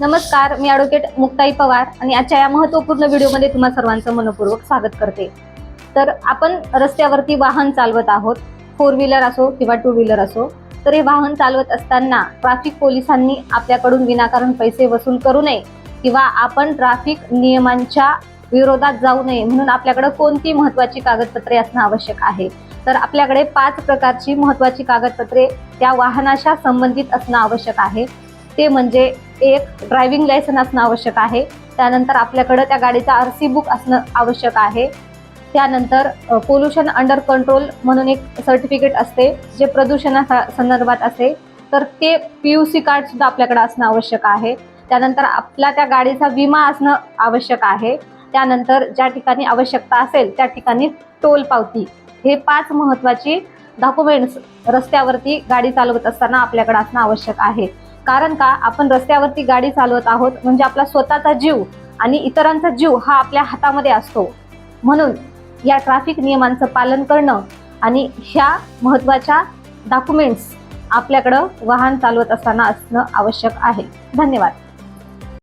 नमस्कार मी ॲडव्होकेट मुक्ताई पवार आणि आजच्या या महत्त्वपूर्ण व्हिडिओमध्ये तुम्हा सर्वांचं मनपूर्वक स्वागत करते. तर आपण रस्त्यावरती वाहन चालवत आहोत फोर व्हीलर असो किंवा टू व्हीलर असो तर हे वाहन चालवत असताना ट्रॅफिक पोलिसांनी आपल्याकडून विनाकारण पैसे वसूल करू नये किंवा आपण ट्रॅफिक नियमांच्या विरोधात जाऊ नये म्हणून आपल्याकडे कोणती महत्त्वाची कागदपत्रे असणं आवश्यक आहे? तर आपल्याकडे पाच प्रकारची महत्त्वाची कागदपत्रे त्या वाहनाच्या संबंधित असणं आवश्यक आहे. ते म्हणजे एक ड्रायव्हिंग लायसन असणं आवश्यक आहे. त्यानंतर आपल्याकडं त्या गाडीचा आर सी बुक असणं आवश्यक आहे. त्यानंतर पोल्युशन अंडर कंट्रोल म्हणून एक सर्टिफिकेट असते जे प्रदूषणा संदर्भात असते. तर ते पी यू सी कार्डसुद्धा आपल्याकडं आपल्याकडे असणं आवश्यक आहे. त्यानंतर आपला त्या गाडीचा विमा असणं आवश्यक आहे. त्यानंतर ज्या ठिकाणी आवश्यकता असेल त्या ठिकाणी टोल पावती. हे पाच महत्त्वाची डॉक्युमेंट्स रस्त्यावरती गाडी चालवत असताना आपल्याकडे असणं आवश्यक आहे. कारण का? आपण रस्त्यावरती गाडी चालवत आहोत म्हणजे आपला स्वतःचा जीव आणि इतरांचा जीव हा आपल्या हातामध्ये असतो. म्हणून या ट्रॅफिक नियमांचं पालन करणं आणि ह्या महत्त्वाच्या डॉक्युमेंट्स आपल्याकडं वाहन चालवत असताना असणं आवश्यक आहे. धन्यवाद.